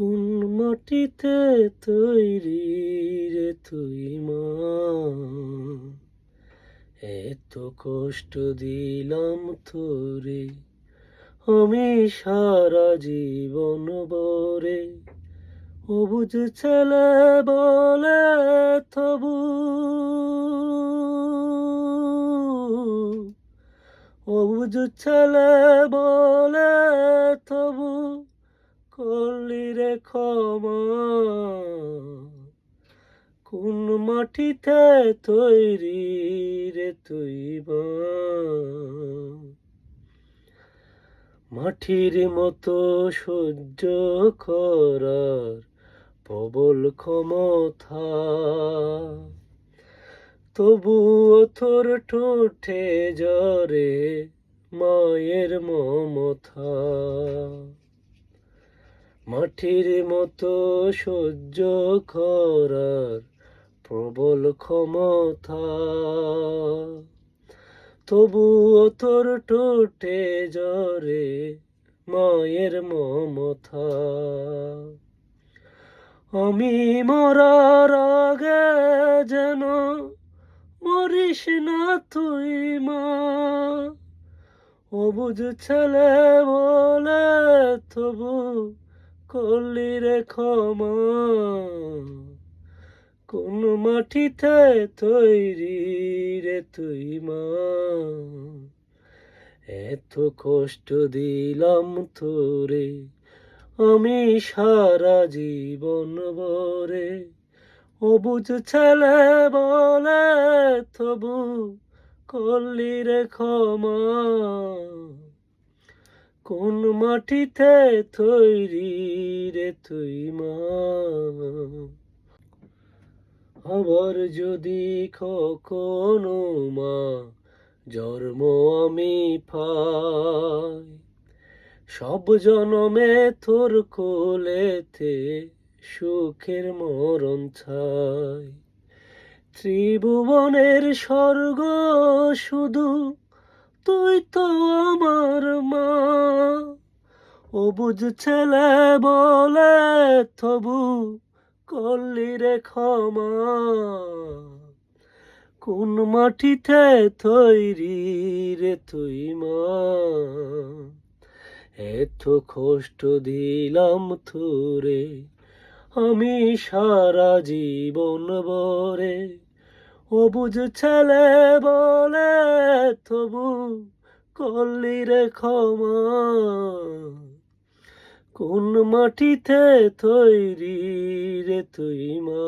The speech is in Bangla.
কোন মাটিতে তৈরি রে তুই মা? এত কষ্ট দিলাম তোরে, আমি সারা জীবন বরে অবুঝ ছেলে বলে তবু অবুঝ ছেলে বলে তবু করলি রে ক্ষমা? কোন মাটিতে তৈরি রে তুই মাটির মতো সহ্য করার প্রবল ক্ষমতা। তবুও তোর ঠোঁটে জরে মায়ের মমতা। মাটির মতো সহ্য করার প্রবল ক্ষমতা। তবুও তোর ঠোঁটে জরে মায়ের মমতা। আমি মরার আগে যেন মরিস না তুই মা। অবুঝ ছেলে বলে তবু করলি রে ক্ষমা। কোন মাটিতে তৈরি রে তুই মা? এত কষ্ট দিলাম তোরে, আমি সারা জীবন বরে অবুজ ছেলে বলে তবু করলি রে ক্ষমা। কোন মাটিতে তৈরি রে তুই মা? আবার যদি কখনো মা, জন্ম আমি পাই। সব জনমে তোর কোলেতে সুখের মরণ ছাই। ত্রিভুবনের স্বর্গ শুধু তুই তো আমার মা। অবুঝ ছেলে বলে তবু করলি রে ক্ষমা। কোন মাটিতে তৈরি রে তুই মা? এত কষ্ট দিলাম তোরে আমি সারা জীবন বরে অবুঝ ছেলে বলে তবু করলি রে ক্ষমা। কোন মাটিতে থৈরি রে তুই মা?